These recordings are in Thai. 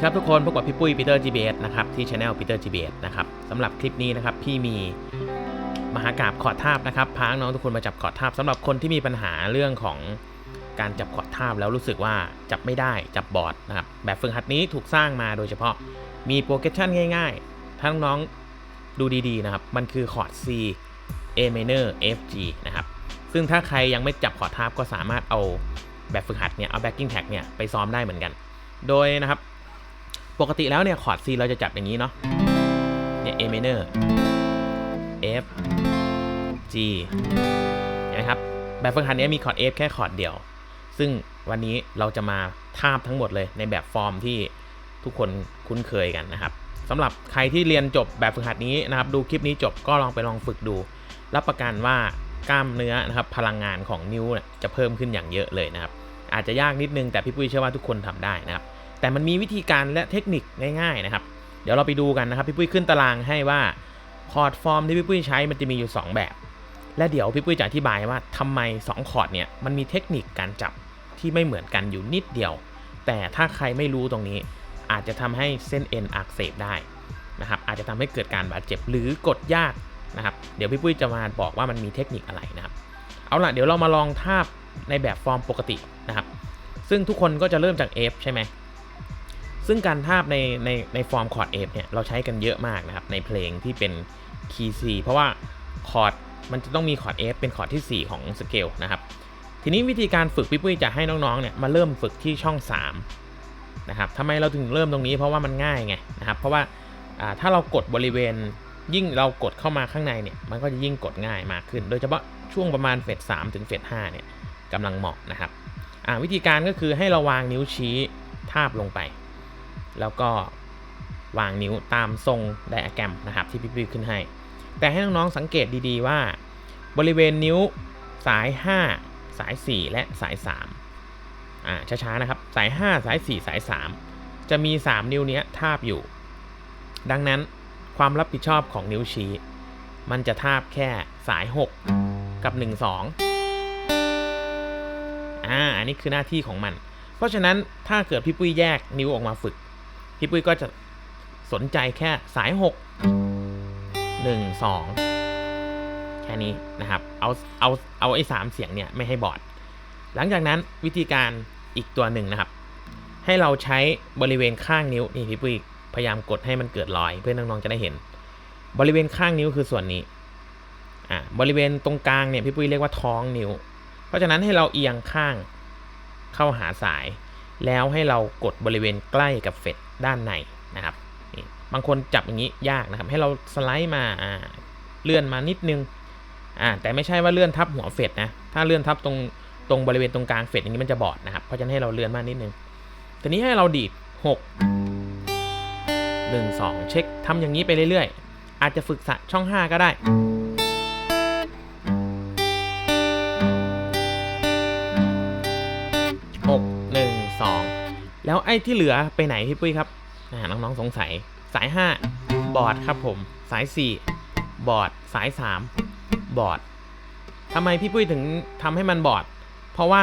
ดีครับทุกคนพบกับพี่ปุ้ยปีเตอร์ GBS นะครับที่ช anel ปีเตอร์ GBS นะครับสำหรับคลิปนี้นะครับพี่มีมหากราบขอดทาบนะครับพาน้องทุกคนมาจับขอดทาบสำหรับคนที่มีปัญหาเรื่องของการจับขอดทาบแล้วรู้สึกว่าจับไม่ได้จับบอร์ดนะครับแบบฝึกหัดนี้ถูกสร้างมาโดยเฉพาะมีโปรเกรสชั่นง่ายๆ ถ้าน้องดูดีๆนะครับมันคือคอร์ด C A minor F G นะครับซึ่งถ้าใครยังไม่จับขอดทาบก็สามารถเอาแบบฝึกหัดเนี่ยเอา backing tag เนี่ยไปซ้อมได้เหมือนกัน โดยนะครับ ปกติแล้วเนี่ยคอร์ด C เราจะจับอย่างนี้เนาะ เนี่ย A minor F G เห็นไหมครับ แบบฝึกหัดนี้มีคอร์ด F แค่คอร์ดเดียว ซึ่งวันนี้เราจะมาทาบทั้งหมดเลยในแบบฟอร์มที่ทุกคนคุ้นเคยกันนะครับสำหรับใครที่เรียนจบแบบฝึกหัดนี้นะครับ ดูคลิปนี้จบก็ลองไปลองฝึกดู รับประกันว่ากล้ามเนื้อนะครับพลังงานของนิ้วจะเพิ่มขึ้นอย่างเยอะเลยนะครับ อาจจะยากนิดนึงแต่พี่ปุ้ยเชื่อว่าทุกคนทำได้นะครับ แต่มันมีวิธีการและเทคนิคง่ายๆนะครับ เดี๋ยวเราไปดูกันนะครับพี่ปุ้ยขึ้นตารางให้ว่าคอร์ดฟอร์มที่พี่ปุ้ยใช้มันจะมีอยู่ 2 แบบ และเดี๋ยวพี่ปุ้ยจะอธิบายว่าทำไม 2 คอร์ดเนี่ยมันมีเทคนิคการจับที่ไม่เหมือนกันอยู่นิดเดียว แต่ถ้าใครไม่รู้ตรงนี้ อาจจะทำให้เส้นเอ็นอักเสบได้นะครับอาจจะทำให้เกิดการบาดเจ็บหรือกดยากนะครับเดี๋ยวพี่ปุ้ยจะมาบอกว่ามันมีเทคนิคอะไรนะครับ เอาล่ะเดี๋ยวเรามาลองทาบในแบบฟอร์มปกตินะครับ ซึ่งทุกคนก็จะเริ่มจาก F ใช่ไหม ซึ่งการทาบในในในฟอร์มคอร์ด F เนี่ยเราใช้กันเยอะมากนะครับในเพลงที่เป็นคีย์ C เพราะว่าคอร์ดมันจะต้องมีคอร์ด F เป็นคอร์ดที่ 4 ของสเกลนะครับทีนี้วิธีการฝึกพี่ปุ้ยจะให้น้องๆเนี่ยมาเริ่มฝึกที่ช่อง3นะครับทำไมเราถึงเริ่มตรงนี้เพราะว่ามันง่ายไงนะครับเพราะว่าาถ้าเรากดบริเวณยิ่งเรากดเข้ามาข้างในเนี่ยมันก็จะยิ่งกดง่ายมากขึ้น โดยเฉพาะช่วงประมาณเฟส3ถึงเฟส5เนี่ยกำลังเหมาะนะครับวิธีการก็คือให้เราวางนิ้วชี้ทาบลงไป แล้วก็วางนิ้วตามทรงไดอะแกรมนะครับที่พี่ๆขึ้นให้ แต่ให้น้องๆสังเกตดีๆว่า บริเวณนิ้วสาย 5 สาย 4 และสาย3อ่าช้าๆนะครับ สาย 5 สาย 4 สาย 3 จะมี 3 นิ้วเนี้ยทาบอยู่ ดังนั้นความรับผิดชอบของนิ้วชี้ มันจะทาบแค่สาย 6 กับ 1 2อ่าอันนี้คือหน้าที่ของมัน เพราะฉะนั้นถ้าเกิดพี่ปุ้ยแยกนิ้วออกมาฝึก พี่ปุ้ยก็จะสนใจแค่สาย 6 1 2 แค่นี้นะครับ เอาเอาเอาไอ้สามเสียงเนี่ยไม่ให้บอด หลังจากนั้นวิธีการอีกตัวหนึ่งนะครับ ให้เราใช้บริเวณข้างนิ้วนี่พี่ปุ้ยพยายามกดให้มันเกิดรอย เพื่อน้องๆจะได้เห็น บริเวณข้างนิ้วคือส่วนนี้อ่าบริเวณตรงกลางเนี่ยพี่ปุ้ยเรียกว่าท้องนิ้ว เพราะฉะนั้นให้เราเอียงข้างเข้าหาสาย แล้วให้เรากดบริเวณใกล้กับเฟดด้านในนะครับนี่บางคนจับอย่างนี้ยากนะครับ ให้เราสไลด์มาเลื่อนมานิดนึงอ่าแต่ไม่ใช่ว่าเลื่อนทับหัวเฟดนะถ้าเลื่อนทับตรงตรงบริเวณตรงกลางเฟดอย่างนี้มันจะบอดนะครับเพราะฉะนั้นให้เราเลื่อนมานิดนึงทีนี้ให้เราดีด 6 1 2 เช็คทำอย่างนี้ไปเรื่อยๆ อาจจะฝึกสะช่อง 5 ก็ได้ แล้วไอ้ที่เหลือไปไหนพี่ปุ้ยครับอ่าน้องๆสงสัย สาย 5 บอดครับผม สาย 4 บอด สาย 3 บอดทำไมพี่ปุ้ยถึงทำให้มันบอด เพราะว่า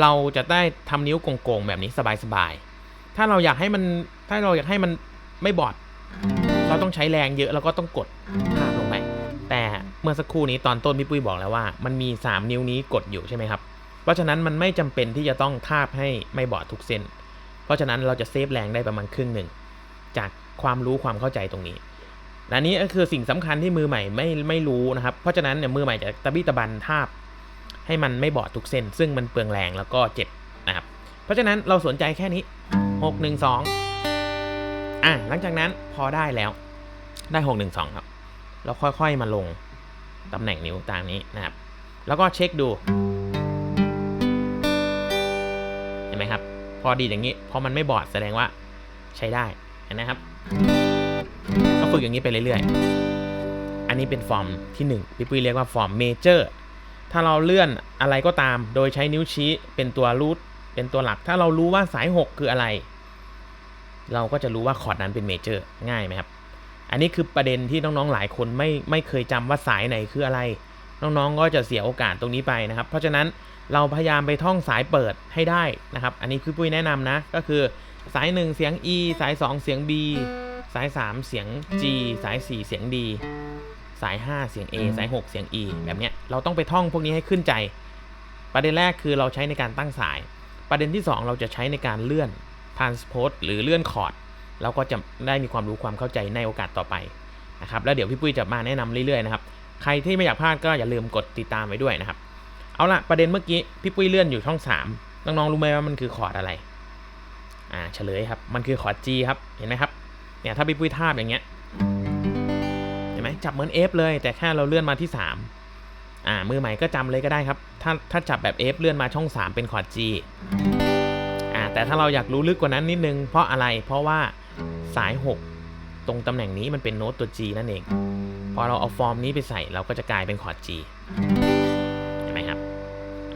เราจะได้ทำนิ้วโกงๆแบบนี้สบายๆ ถ้าเราอยากให้มัน ถ้าเราอยากให้มันไม่บอด เราต้องใช้แรงเยอะแล้วก็ต้องกดภาลงไป แต่เมื่อสักครู่นี้ตอนต้นพี่ปุ้ยบอกแล้วว่า มันมี 3 นิ้วนี้กดอยู่ใช่ไหมครับ เพราะฉะนั้นมันไม่จำเป็นที่จะต้องทาบให้ไม่บอดทุกเส้น เพราะฉะนั้นเราจะเซฟแรงได้ประมาณครึ่งหนึ่งจากความรู้ความเข้าใจตรงนี้และนี้ก็คือสิ่งสำคัญที่มือใหม่ไม่ไม่รู้นะครับ เพราะฉะนั้นเนี่ยมือใหม่จะตะบี้ตะบันทาบ ให้มันไม่บอดทุกเส้น ซึ่งมันเปลืองแรงแล้วก็เจ็บนะครับ เพราะฉะนั้นเราสนใจแค่นี้ 6 1 2อะหลังจากนั้นพอได้แล้วได้ 6 1 2 ครับ เราค่อยๆมาลงตำแหน่งนิ้วตามนี้นะครับ แล้วก็เช็คดู เห็นไหมครับ พอดีอย่างนี้พอมันไม่บอดแสดงว่าใช้ได้เห็นไหมครับ ก็ฝึกอย่างนี้ไปเรื่อยๆ อันนี้เป็นฟอร์มที่1พี่ปุ้ยเรียกว่าฟอร์มเมเจอร์ถ้าเราเลื่อนอะไรก็ตาม โดยใช้นิ้วชี้เป็นตัวรูทเป็นตัวหลัก ถ้าเรารู้ว่าสาย 6 คืออะไร เราก็จะรู้ว่าคอร์ดนั้นเป็นเมเจอร์ง่ายไหมครับ อันนี้คือประเด็นที่น้องๆหลายคนไม่ไม่เคยจำว่าสายไหนคืออะไร น้องๆก็จะเสียโอกาสตรงนี้ไปนะครับ เพราะฉะนั้นเราพยายามไปท่องสายเปิดให้ได้นะครับ อันนี้พี่ปุ้ยแนะนำนะ ก็คือสาย 1 เสียง E สาย 2 เสียง B สาย 3 เสียง G สาย 4 เสียง D สาย 5 เสียง A สาย 6 เสียง E แบบเนี้ยเราต้องไปท่องพวกนี้ให้ขึ้นใจ ประเด็นแรกคือเราใช้ในการตั้งสาย ประเด็นที่ 2 เราจะใช้ในการเลื่อน transpose หรือเลื่อนคอร์ดเราก็จะได้มีความรู้ความเข้าใจในโอกาสต่อไปนะครับแล้วเดี๋ยวพี่ปุ้ยจะมาแนะนำเรื่อยๆนะครับ ใครที่ไม่อยากพลาดก็อย่าลืมกดติดตามไว้ด้วยนะครับ เอาละประเด็นเมื่อกี้พี่ปุ้ยเลื่อนอยู่ช่อง 3 น้องๆรู้ไหมว่ามันคือคอร์ดอะไร อ่าเฉลยครับ มันคือคอร์ด G ครับ เห็นไหมครับ เนี่ยถ้าพี่ปุ้ยทาบอย่างเงี้ย เห็นไหมจับเหมือน F เลย แต่แค่เราเลื่อนมาที่ 3 อ่า มือใหม่ก็จำเลยก็ได้ครับ ถ้าถ้าจับแบบ F เลื่อนมาช่อง 3 เป็นคอร์ด G อ่าแต่ถ้าเราอยากรู้ลึกกว่านั้นนิดนึง เพราะอะไร เพราะว่าสาย 6 ตรงตำแหน่งนี้มันเป็นโน้ตตัว G นั่นเอง พอเราเอาฟอร์มนี้ไปใส่เราก็จะกลายเป็นคอร์ด G เห็นไหมครับ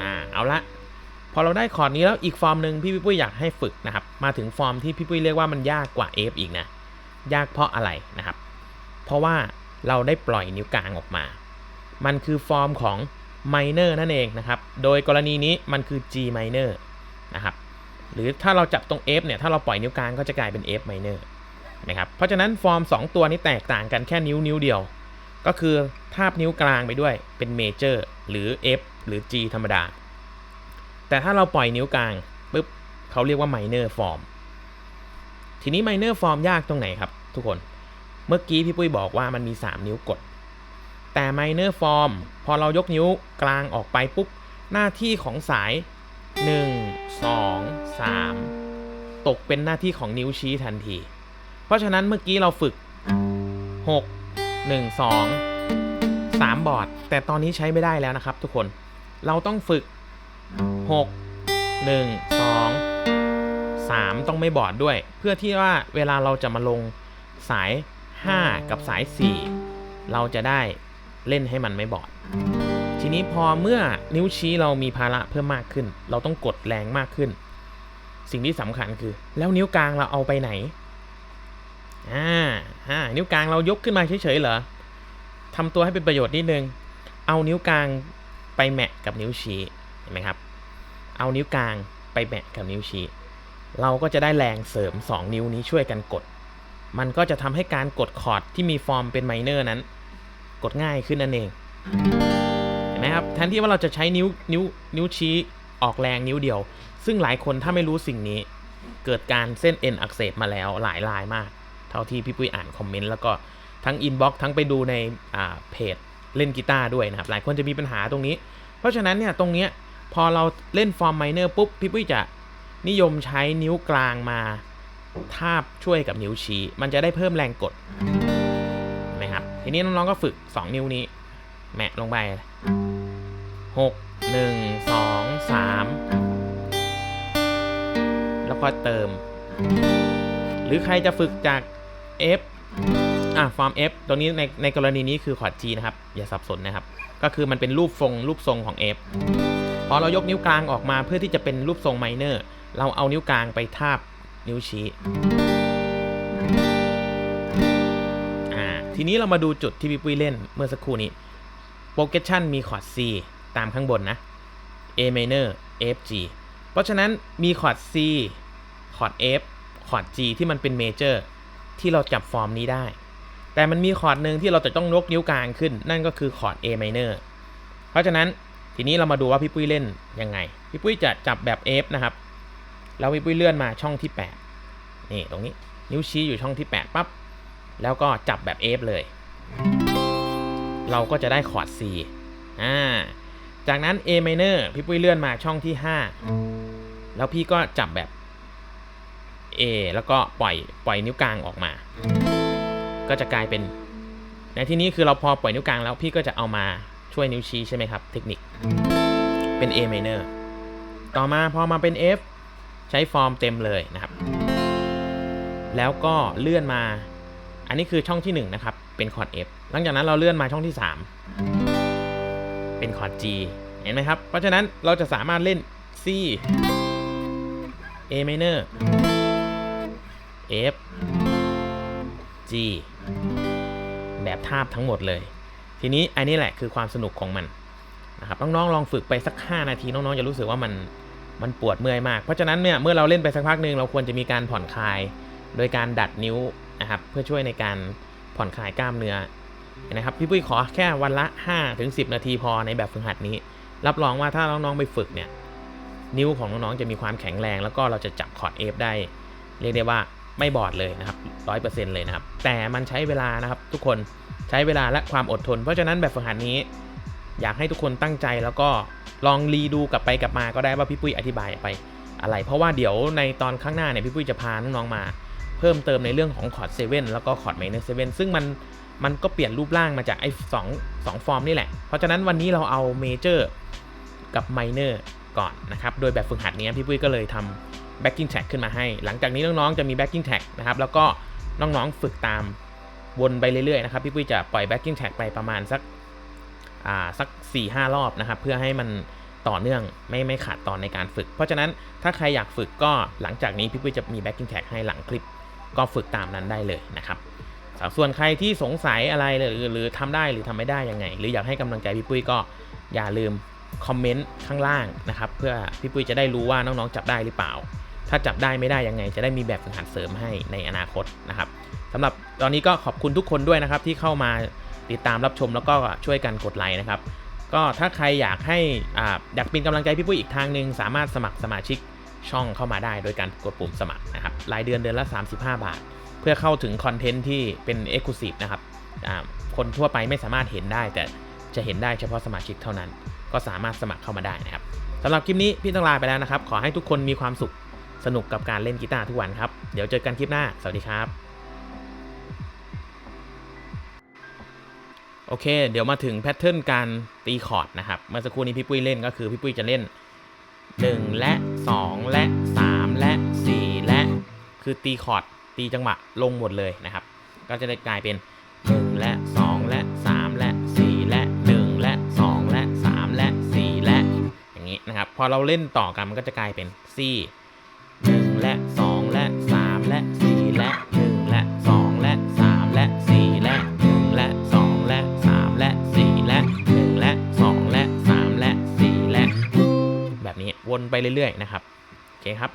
อ่า เอาละ พอเราได้คอร์ดนี้แล้วอีกฟอร์มหนึ่งพี่ปุ้ยอยากให้ฝึกนะครับ มาถึงฟอร์มที่พี่ปุ้ยเรียกว่ามันยากกว่า F อีกนะ ยากเพราะอะไรนะครับ เพราะว่าเราได้ปล่อยนิ้วกลางออกมา มันคือฟอร์มของ minor นั่นเองนะครับ โดยกรณีนี้มันคือ G minor นะครับ หรือถ้าเราจับตรง F เนี่ย ถ้าเราปล่อยนิ้วกลางก็จะกลายเป็น F minor นะครับเพราะฉะนั้นฟอร์ม 2 ตัวนี้แตกต่างกันแค่นิ้วนิ้วเดียว ก็คือทาบนิ้วกลางไปด้วยเป็น major หรือ F หรือ G ธรรมดา แต่ถ้าเราปล่อยนิ้วกลางปุ๊บเขาเรียกว่า minor form ทีนี้ minor form ยากตรงไหนครับทุกคนเมื่อกี้พี่ปุ้ยบอกว่ามันมี 3 นิ้วกด แต่ minor form พอเรายกนิ้วกลางออกไปปุ๊บหน้าที่ของสาย 1 2 3 ตกเป็นหน้าที่ของนิ้วชี้ทันที เพราะฉะนั้นเมื่อกี้เราฝึก 6 1 2 3 บอร์ด แต่ตอนนี้ใช้ไม่ได้แล้วนะครับทุกคน เราต้องฝึก 6 1 2 3 ต้องไม่บอดด้วย เพื่อที่ว่าเวลาเราจะมาลงสาย 5 กับสาย 4 เราจะได้เล่นให้มันไม่บอด ทีนี้พอเมื่อนิ้วชี้เรามีภาระเพิ่มมากขึ้น เราต้องกดแรงมากขึ้น สิ่งที่สำคัญคือ แล้วนิ้วกลางเราเอาไปไหน อ่าอ่านิ้วกลางเรายกขึ้นมาเฉยๆเหรอทำตัวให้เป็นประโยชน์นิดนึง เอานิ้วกลางไปแมะกับนิ้วชี้เห็นไหมครับ เอานิ้วกลางไปแมะกับนิ้วชี้ เราก็จะได้แรงเสริม 2 นิ้วนี้ช่วยกันกด มันก็จะทำให้การกดคอร์ดที่มีฟอร์มเป็นไมเนอร์นั้น กดง่ายขึ้นนั่นเองเห็นไหมครับแทนที่ว่าเราจะใช้นิ้วนิ้วนิ้วชี้ออกแรงนิ้วเดียว ซึ่งหลายคนถ้าไม่รู้สิ่งนี้ เกิดการเส้นเอ็นอักเสบมาแล้วหลายรายมาก เท่าที่พี่ปุ้ยอ่านคอมเมนต์แล้วก็ทั้งอินบ็อกซ์ทั้งไปดูในเพจเล่นกีตาร์ด้วยนะครับ หลายคนจะมีปัญหาตรงนี้ เพราะฉะนั้นเนี่ยตรงเนี้ยพอเราเล่นฟอร์มไมเนอร์ปุ๊บ พี่ปุ้ยจะนิยมใช้นิ้วกลางมาทาบช่วยกับนิ้วชี้ มันจะได้เพิ่มแรงกดนะครับทีนี้น้องๆก็ฝึก 2 นิ้วนี้แมะลงไป 6 1 2 3 แล้วก็เติม หรือใครจะฝึกจาก F อะฟอร์ม F ตรงนี้ในในกรณีนี้คือคอร์ด G นะครับ อย่าสับสนนะครับ ก็คือมันเป็นรูปทรงรูปทรงของ F พอเรายกนิ้วกลางออกมาเพื่อที่จะเป็นรูปทรงไมเนอร์เราเอานิ้วกลางไปทาบนิ้วชี้อ่าทีนี้เรามาดูจุดที่พี่ปุ้ยเล่นเมื่อสักครู่นี้ progression มีคอร์ด C ตามข้างบนนะ A minor F G เพราะฉะนั้นมีคอร์ด C คอร์ด F คอร์ด G ที่มันเป็น major ที่เราจับฟอร์มนี้ได้ แต่มันมีคอร์ดหนึ่งที่เราจะต้องยกนิ้วกลางขึ้น นั่นก็คือคอร์ด A minor เพราะฉะนั้นทีนี้เรามาดูว่าพี่ปุ้ยเล่นยังไง พี่ปุ้ยจะจับแบบ F นะครับ แล้วพี่ปุ้ยเลื่อนมาช่องที่ 8 นี่ตรงนี้นิ้วชี้อยู่ช่องที่ 8ปั๊บ แล้วก็จับแบบ F เลย เราก็จะได้คอร์ด C อ่า จากนั้น A minor พี่ปุ้ยเลื่อนมาช่องที่ 5 แล้วพี่ก็จับแบบ A แล้วก็ปล่อยปล่อยนิ้วกลางออกมา ก็จะกลายเป็นในที่นี้คือเราพอปล่อยนิ้วกลางแล้วพี่ก็จะเอามาช่วยนิ้วชี้ใช่ไหมครับ เทคนิคเป็น A minor ต่อมาพอมาเป็น F ใช้ฟอร์มเต็มเลยนะครับ แล้วก็เลื่อนมา อันนี้คือช่องที่1นะครับ เป็นคอร์ด F หลังจากนั้นเราเลื่อนมาช่องที่ 3 เป็นคอร์ด G เห็นไหมครับ เพราะฉะนั้นเราจะสามารถเล่น C A minor F G แบบทาบทั้งหมดเลย ทีนี้อันนี้แหละคือความสนุกของมันนะครับน้องๆลองฝึกไปสัก 5 นาที น้องๆจะรู้สึกว่ามันมันปวดเมื่อยมาก เพราะฉะนั้นเนี่ยเมื่อเราเล่นไปสักพักหนึ่งเราควรจะมีการผ่อนคลาย โดยการดัดนิ้วนะครับเพื่อช่วยในการผ่อนคลายกล้ามเนื้อนะครับพี่ปุ้ยขอแค่วันละ5ถึง10 นาทีพอในแบบฝึกหัดนี้ รับรองว่าถ้าน้องๆไปฝึกเนี่ยนิ้วของน้องๆจะมีความแข็งแรง แล้วก็เราจะจับคอร์ดเอฟได้ เรียกได้ว่า ไม่บอดเลยนะครับร้อยเปอร์เซ็นต์เลยนะครับ แต่มันใช้เวลานะครับ ทุกคนใช้เวลาและความอดทน เพราะฉะนั้นแบบฝึกหัดนี้ อยากให้ทุกคนตั้งใจแล้วก็ลองรีดูกลับไปกลับมาก็ได้ว่าพี่ปุ้ยอธิบายไปอะไร เพราะว่าเดี๋ยวในตอนข้างหน้าเนี่ยพี่ปุ้ยจะพาน้องๆมา เพิ่มเติมในเรื่องของคอร์ดเซเว่นแล้วก็คอร์ดไมเนอร์เซเว่นซึ่งมันมันก็เปลี่ยนรูปร่างมาจากไอ้สองสองฟอร์มนี่แหละ เพราะฉะนั้นวันนี้เราเอาเมเจอร์กับไมเนอร์ก่อนนะครับ โดยแบบฝึกหัดนี้พี่ปุ้ยก็เลยทำ backing track ขึ้นมาให้ หลังจากนี้น้องๆจะมี backing track นะครับ แล้วก็น้องๆฝึกตามวนไปเรื่อยๆนะครับพี่ปุ้ยจะปล่อย backing track ไปประมาณสักอ่าสัก 4-5 รอบนะครับ เพื่อให้มันต่อเนื่องไม่ไม่ขาดตอนในการฝึก เพราะฉะนั้นถ้าใครอยากฝึกก็หลังจากนี้พี่ปุ้ยจะมี backing track ให้หลังคลิป ก็ฝึกตามนั้นได้เลยนะครับส่วนใครที่สงสัยอะไรหรือหรือทำได้หรือทำไม่ได้ยังไง หรืออยากให้กำลังใจพี่ปุ้ยก็อย่าลืมคอมเมนต์ข้างล่างนะครับ เพื่อพี่ปุ้ยจะได้รู้ว่าน้องๆจับได้หรือเปล่า ถ้าจับได้ไม่ได้ยังไง จะได้มีแบบฝึกหัดเสริมให้ในอนาคตนะครับสำหรับตอนนี้ก็ขอบคุณทุกคนด้วยนะครับ ที่เข้ามาติดตามรับชมแล้วก็ช่วยกันกดไลค์นะครับ ก็ถ้าใครอยากให้อาอยากเป็นกำลังใจพี่ปุ้ยอีกทางหนึ่งสามารถสมัครสมาชิกช่องเข้ามาได้โดยการกดปุ่มสมัครนะครับรายเดือนเดือนละ 35 บาท เพื่อเข้าถึงคอนเทนต์ที่เป็น e x c l u s i v e นะครับอ่าคนทั่วไปไม่สามารถเห็นได้ แต่จะเห็นได้เฉพาะสมาชิกเท่านั้น ก็สามารถสมัครเข้ามาได้นะครับสำหรับคลิปนี้พี่ต้องลาไปแล้วนะครับ ขอให้ทุกคนมีความสุข สนุกกับการเล่นกีตาร์ทุกวันครับ เดี๋ยวเจอกันคลิปหน้า สวัสดีครับ โอเค เดี๋ยวมาถึงแพทเทิร์นการตีคอร์ดนะครับ เมื่อสักครู่นี้พี่ปุ้ยเล่นก็คือพี่ปุ้ยจะเล่น 1 และ 2 และ 3 และ 4 และ คือตีคอร์ดตีจังหวะลงหมดเลยนะครับ ก็จะได้กลายเป็น 1 และ 2 และ 3 และ 4 และ 1 และ 2 และ 3 และ 4 และ อย่างนี้นะครับ พอเราเล่นต่อกันมันก็จะกลายเป็น C 1 และ 2 และ 3 และ 4 และ 1 และ 2 และ 3 และ 4 และ 1 และ 2 และ 3 และ 4 และ 1 และ 2 และ 3 และ 4 และ แบบนี้วนไปเรื่อยๆนะครับโอเคครับ